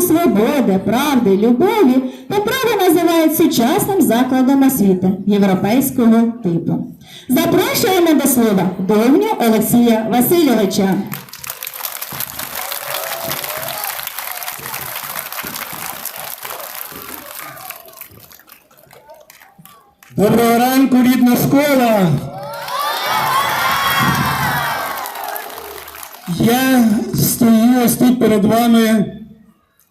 свободи, правди, любові по праву називають сучасним закладом освіти європейського типу. Запрошуємо до слова Довню Олексія Васильовича. Доброго ранку, рідна школа. Я стою ось тут перед вами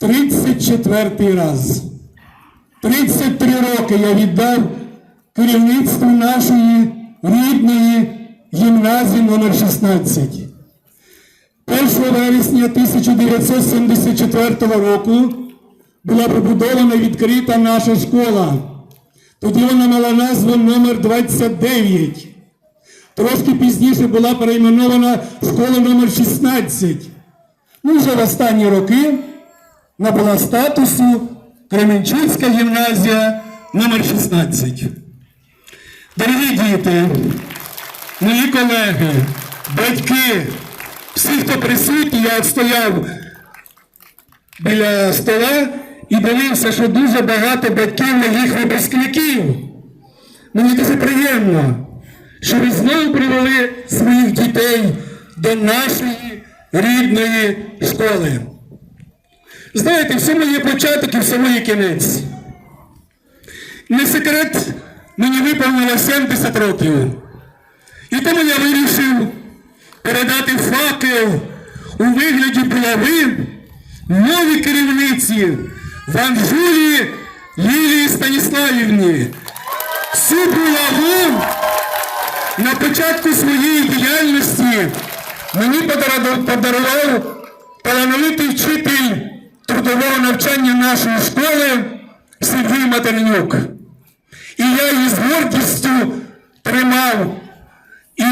34 раз. 33 роки я віддав керівництву нашої рідної гімназії номер 16. 1 вересня 1974 року була побудована і відкрита наша школа. Тоді вона мала назву номер 29. Трошки пізніше була перейменована школа номер 16. Ну, вже в останні роки набула статусу Кременчуцька гімназія номер 16. Дорогі діти, мої колеги, батьки, всі, хто присутні, я стояв біля стола і дивився, що дуже багато батьків моїх випускників. Мені дуже приємно, що ви знову привели своїх дітей до нашої рідної школи. Знаєте, всьому є початок і всьому є кінець. Не секрет, мені виповнило 70 років. І тому я вирішив передати факел у вигляді булави новій керівниці Ванжулі Лілії Станіславівні. Цю булаву на початку своєї діяльності мені подарував талановитий вчитель трудового навчання нашої школи Сергій Матернюк. І я її з гордістю тримав і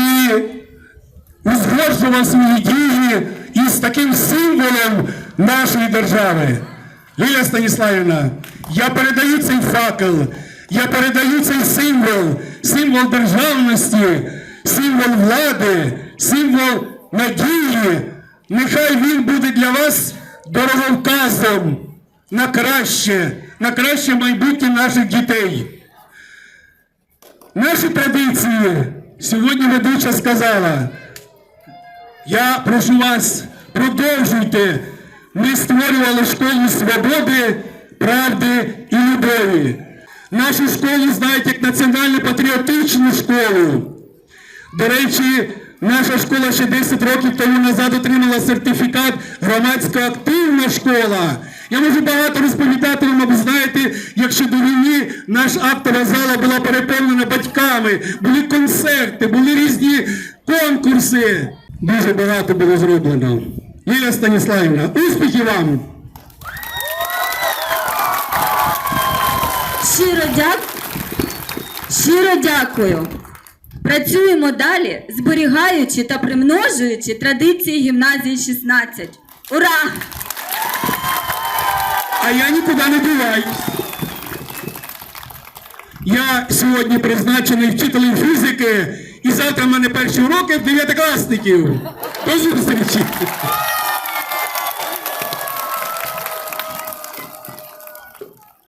узгоджував свої дії із таким символом нашої держави. Лілія Станіславівна, я передаю цей факел, я передаю цей символ, символ державності, символ влади, символ надії. Нехай він буде для вас дороговказом на краще, на краще майбутнє наших дітей. Наші традиції сьогодні ведуча сказала. Я прошу вас, продовжуйте. Ми створювали школу свободи, правди і любові. Нашу школу знають як національно-патріотичну школу. До речі, наша школа ще 10 років тому назад отримала сертифікат громадсько активна школа. Я можу багато розповідати вам, ви знаєте, якщо до війни наша актова зала була переповнена батьками, були концерти, були різні конкурси. Дуже багато було зроблено. Лілія Станіславівна, успіхів вам! Щиро дякую. Щиро дякую. Працюємо далі, зберігаючи та примножуючи традиції гімназії 16. Ура! А я нікуди не діваюсь. Я сьогодні призначений вчителем фізики, і завтра в мене перші уроки в дев'ятикласників. До зустрічі!